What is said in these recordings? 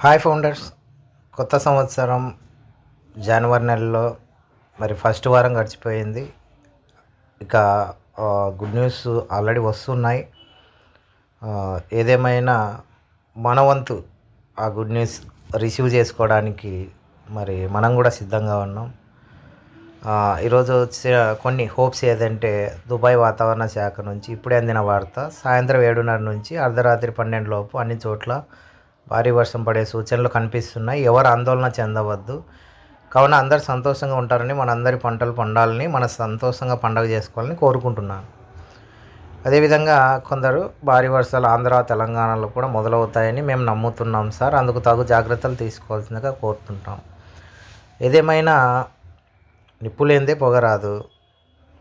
Hi founders కొత్త సంవత్సరం జనవరి నెలలో మరి ఫస్ట్ వారం గడిచిపోయింది. ఇక గుడ్ న్యూస్ ఆల్రెడీ వస్తున్నాయి. ఏదేమైనా మన వంతు ఆ గుడ్ న్యూస్ రిసీవ్ చేసుకోవడానికి మరి మనం కూడా సిద్ధంగా ఉన్నాం. ఈరోజు వచ్చే కొన్ని హోప్స్ ఏదంటే దుబాయ్ వాతావరణ శాఖ నుంచి ఇప్పుడే అందిన వార్త సాయంత్రం ఏడున్నర నుంచి అర్ధరాత్రి పన్నెండు లోపు అన్ని చోట్ల భారీ వర్షం పడే సూచనలు కనిపిస్తున్నాయి. ఎవరు ఆందోళన చెందవద్దు. కావున అందరు సంతోషంగా ఉంటారని మనందరి పంటలు పండాలని మన సంతోషంగా పండగ చేసుకోవాలని కోరుకుంటున్నాను. అదేవిధంగా కొందరు భారీ వర్షాలు ఆంధ్ర తెలంగాణలో కూడా మొదలవుతాయని మేము నమ్ముతున్నాం సార్. అందుకు తగు జాగ్రత్తలు తీసుకోవాల్సిందిగా కోరుతుంటాం. ఏదేమైనా నిప్పులేందే పొగరాదు.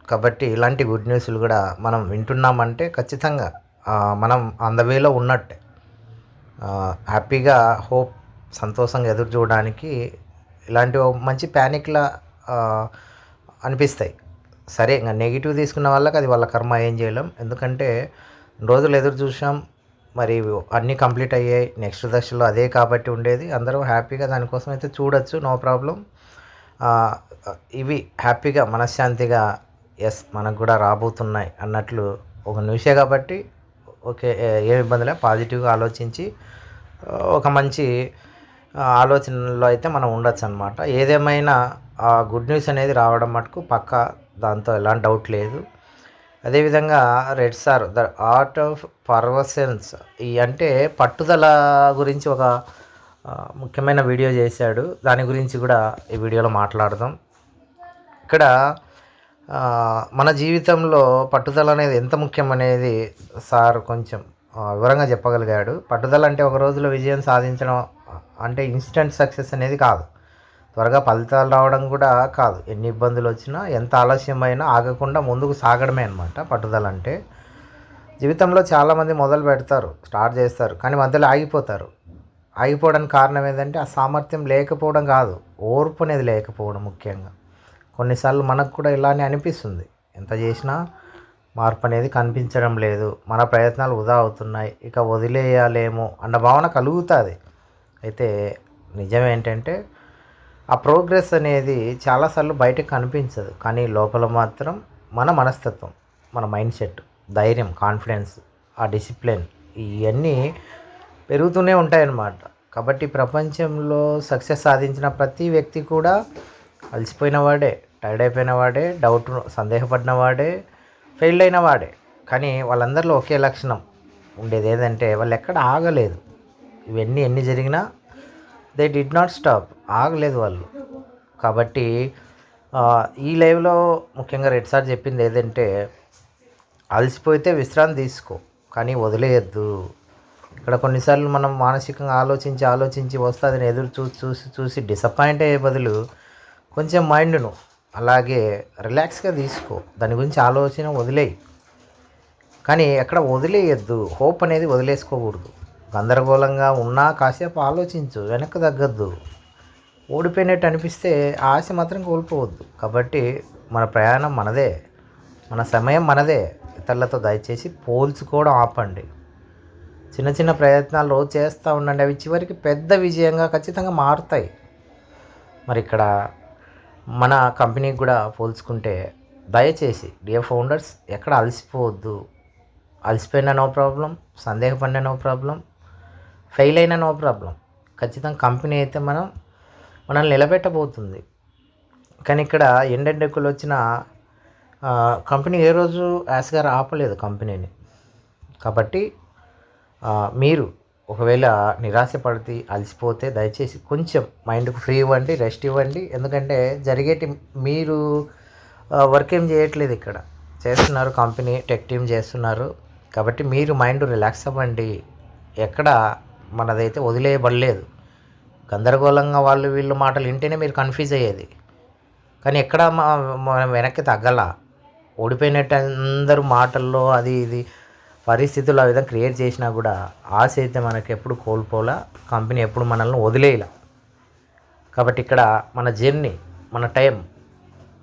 కాబట్టి ఇలాంటి గుడ్ న్యూస్లు కూడా మనం వింటున్నామంటే ఖచ్చితంగా మనం అందవేలో ఉన్నట్టే. హ్యాపీగా హోప్ సంతోషంగా ఎదురు చూడడానికి ఇలాంటి మంచి ప్యానిక్లా అనిపిస్తాయి. సరే ఇంకా నెగిటివ్ తీసుకున్న వాళ్ళకి అది వాళ్ళ కర్మ ఏం చేయలేం. ఎందుకంటే రోజులు ఎదురు చూసాం మరి అన్నీ కంప్లీట్ అయ్యాయి నెక్స్ట్ దశలో అదే కాబట్టి ఉండేది. అందరూ హ్యాపీగా దానికోసం అయితే చూడొచ్చు నో ప్రాబ్లం. ఇవి హ్యాపీగా మనశ్శాంతిగా ఎస్ మనకు కూడా రాబోతున్నాయి అన్నట్లు ఒక న్యూసే కాబట్టి ఓకే ఏం ఇబ్బంది ఇబ్బందిలే పాజిటివ్గా ఆలోచించి ఒక మంచి ఆలోచనలో అయితే మనం ఉండొచ్చు అనమాట ఏదేమైనా ఆ గుడ్ న్యూస్ అనేది రావడం మటుకు పక్క దాంతో ఎలాంటి డౌట్ లేదు. అదేవిధంగా రెడ్ sir the art of perseverance ఈ అంటే పట్టుదల గురించి ఒక ముఖ్యమైన వీడియో చేశాడు. దాని గురించి కూడా ఈ వీడియోలో మాట్లాడదాం. ఇక్కడ మన జీవితంలో పట్టుదల అనేది ఎంత ముఖ్యం అనేది సార్ కొంచెం వివరంగా చెప్పగలిగాడు. పట్టుదల అంటే ఒక రోజులో విజయం సాధించడం అంటే ఇన్స్టెంట్ సక్సెస్ అనేది కాదు. త్వరగా ఫలితాలు రావడం కూడా కాదు. ఎన్ని ఇబ్బందులు వచ్చినా ఎంత ఆలస్యమైనా ఆగకుండా ముందుకు సాగడమే అనమాట పట్టుదల అంటే. జీవితంలో చాలామంది మొదలు పెడతారు స్టార్ట్ చేస్తారు కానీ మధ్యలో ఆగిపోతారు. ఆగిపోవడానికి కారణం ఏంటంటే ఆ సామర్థ్యం లేకపోవడం కాదు ఓర్పు అనేది లేకపోవడం ముఖ్యంగా. కొన్నిసార్లు మనకు కూడా ఇలానే అనిపిస్తుంది. ఎంత చేసినా మార్పు అనేది కనిపించడం లేదు. మన ప్రయత్నాలు వృధా అవుతున్నాయి. ఇక వదిలేయాలేమో అన్న భావన కలుగుతుంది. అయితే నిజం ఏంటంటే ఆ ప్రోగ్రెస్ అనేది చాలాసార్లు బయటకు కనిపించదు. కానీ లోపల మాత్రం మన మనస్తత్వం మన మైండ్ సెట్ ధైర్యం కాన్ఫిడెన్స్ ఆ డిసిప్లిన్ ఇవన్నీ పెరుగుతూనే ఉంటాయన్నమాట. కాబట్టి ప్రపంచంలో సక్సెస్ సాధించిన ప్రతి వ్యక్తి కూడా అలసిపోయిన వాడే. టైర్డ్ అయిపోయిన వాడే డౌట్ సందేహపడిన వాడే ఫెయిల్ అయిన వాడే. కానీ వాళ్ళందరిలో ఒకే లక్షణం ఉండేది ఏదంటే వాళ్ళు ఎక్కడ ఆగలేదు. ఇవన్నీ ఎన్ని జరిగినా దే డిడ్ నాట్ స్టాప్ ఆగలేదు వాళ్ళు. కాబట్టి ఈ లైవ్లో ముఖ్యంగా రెడ్ సార్ చెప్పింది ఏదంటే అలసిపోతే విశ్రాంతి తీసుకో కానీ వదిలేయద్దు. ఇక్కడ కొన్నిసార్లు మనం మానసికంగా ఆలోచించి ఆలోచించి వస్తుందని ఎదురు చూసి చూసి చూసి డిసప్పాయింట్ అయ్యే బదులు కొంచెం మైండ్ను అలాగే రిలాక్స్గా తీసుకో. దాని గురించి ఆలోచన వదిలేయి. కానీ ఎక్కడ వదిలేయద్దు. హోప్ అనేది వదిలేసుకోకూడదు. గందరగోళంగా ఉన్నా కాసేపు ఆలోచించు. వెనక్కి తగ్గద్దు. ఓడిపోయినట్టు అనిపిస్తే ఆశ మాత్రం కోల్పోవద్దు. కాబట్టి మన ప్రయాణం మనదే. మన సమయం మనదే. ఇతరులతో దయచేసి పోల్చుకోవడం ఆపండి. చిన్న చిన్న ప్రయత్నాలు రోజు చేస్తూ ఉండండి. అవి చివరికి పెద్ద విజయంగా ఖచ్చితంగా మారుతాయి. మరి ఇక్కడ మన కంపెనీకి కూడా పోల్చుకుంటే దయచేసి డియర్ ఫౌండర్స్ ఎక్కడ అలసిపోవద్దు. అలసిపోయినా నో ప్రాబ్లం సందేహపడినా నో ప్రాబ్లం ఫెయిల్ అయినా నో ప్రాబ్లం. ఖచ్చితంగా కంపెనీ అయితే మనం మనల్ని నిలబెట్టబోతుంది. కానీ ఇక్కడ ఎండెండెక్కులు వచ్చిన కంపెనీ ఏ రోజు యాస్ గారు ఆపలేదు కంపెనీని. కాబట్టి మీరు ఒకవేళ నిరాశపడితే అలసిపోతే దయచేసి కొంచెం మైండ్కు ఫ్రీ ఇవ్వండి రెస్ట్ ఇవ్వండి. ఎందుకంటే జరిగేటి మీరు వర్క్ ఏం చేయట్లేదు ఇక్కడ. చేస్తున్నారు కంపెనీ టెక్ టీమ్ చేస్తున్నారు. కాబట్టి మీరు మైండ్ రిలాక్స్ అవ్వండి. ఎక్కడ మనదైతే వదిలేయబడలేదు. గందరగోళంగా వాళ్ళు వీళ్ళు మాటలు వింటేనే మీరు కన్ఫ్యూజ్ అయ్యేది. కానీ ఎక్కడ మనం వెనక్కి తగ్గల. ఓడిపోయినట్టు అందరూ మాటల్లో అది ఇది పరిస్థితులు ఆ విధంగా క్రియేట్ చేసినా కూడా ఆశ అయితే మనకు ఎప్పుడు కోల్పోలా కంపెనీ ఎప్పుడు మనల్ని వదిలేయలా కాబట్టి ఇక్కడ మన జర్నీ మన టైం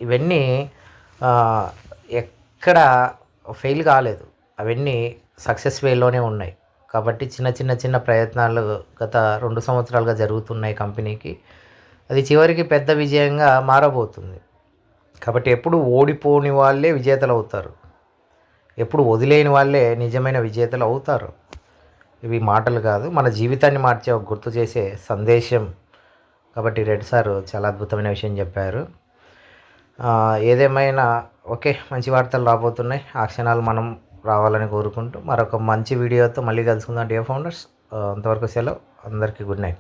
ఇవన్నీ ఎక్కడ ఫెయిల్ కాలేదు. అవన్నీ సక్సెస్ వేలోనే ఉన్నాయి. కాబట్టి చిన్న చిన్న చిన్న ప్రయత్నాలు గత రెండు సంవత్సరాలుగా జరుగుతున్నాయి కంపెనీకి. అది చివరికి పెద్ద విజయంగా మారబోతుంది. కాబట్టి ఎప్పుడు ఓడిపోని వాళ్ళే విజేతలు అవుతారు ఎప్పుడు వదిలేని వాళ్ళే నిజమైన విజేతలు అవుతారు. ఇవి మాటలు కాదు. మన జీవితాన్ని మార్చే ఒక గుర్తు చేసే సందేశం. కాబట్టి రెడ్ సార్ చాలా అద్భుతమైన విషయం చెప్పారు. ఏదేమైనా ఓకే మంచి వార్తలు రాబోతున్నాయి. ఆ క్షణాలు మనం రావాలని కోరుకుంటూ మరొక మంచి వీడియోతో మళ్ళీ కలుసుకుందాం డియర్ ఫౌండర్స్. అంతవరకు సెలవు. అందరికీ గుడ్ నైట్.